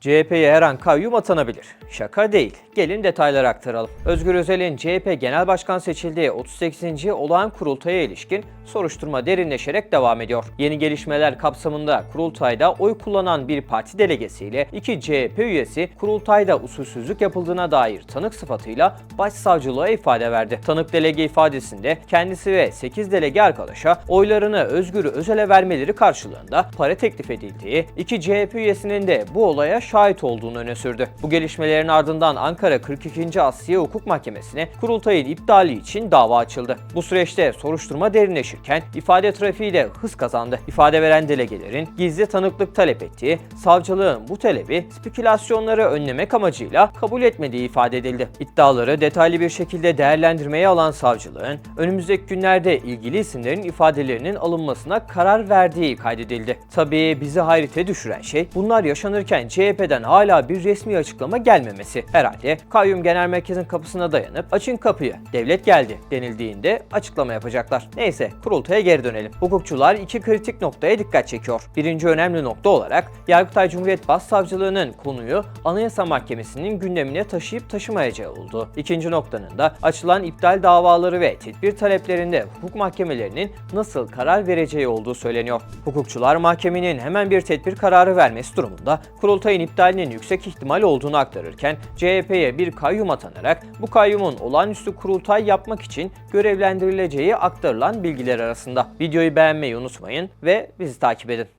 CHP'ye her an kayyum atanabilir. Şaka değil. Gelin detayları aktaralım. Özgür Özel'in CHP Genel Başkan seçildiği 38. olağan kurultaya ilişkin soruşturma derinleşerek devam ediyor. Yeni gelişmeler kapsamında kurultayda oy kullanan bir parti delegesiyle iki CHP üyesi kurultayda usulsüzlük yapıldığına dair tanık sıfatıyla başsavcılığa ifade verdi. Tanık delege ifadesinde kendisi ve 8 delege arkadaşa oylarını Özgür Özel'e vermeleri karşılığında para teklif edildiği, iki CHP üyesinin de bu olaya şahit olduğunu öne sürdü. Bu gelişmelerin ardından Ankara 42. Asliye Hukuk Mahkemesi'ne kurultayın iptali için dava açıldı. Bu süreçte soruşturma derinleşirken ifade trafiği de hız kazandı. İfade veren delegelerin gizli tanıklık talep ettiği, savcılığın bu talebi spekülasyonları önlemek amacıyla kabul etmediği ifade edildi. İddiaları detaylı bir şekilde değerlendirmeye alan savcılığın önümüzdeki günlerde ilgili isimlerin ifadelerinin alınmasına karar verdiği kaydedildi. Tabii bizi hayrete düşüren şey bunlar yaşanırken CHP'den hala bir resmi açıklama gelmemesi. Herhalde kayyum genel merkezin kapısına dayanıp açın kapıyı devlet geldi denildiğinde açıklama yapacaklar. Neyse kurultaya geri dönelim. Hukukçular iki kritik noktaya dikkat çekiyor. Birinci önemli nokta olarak Yargıtay Cumhuriyet Başsavcılığı'nın konuyu Anayasa Mahkemesi'nin gündemine taşıyıp taşımayacağı oldu. İkinci noktanın da açılan iptal davaları ve tedbir taleplerinde hukuk mahkemelerinin nasıl karar vereceği olduğu söyleniyor. Hukukçular mahkemenin hemen bir tedbir kararı vermesi durumunda kurultayın iptalinin yüksek ihtimal olduğunu aktarırken CHP'ye bir kayyum atanarak bu kayyumun olağanüstü kurultay yapmak için görevlendirileceği aktarılan bilgiler arasında. Videoyu beğenmeyi unutmayın ve bizi takip edin.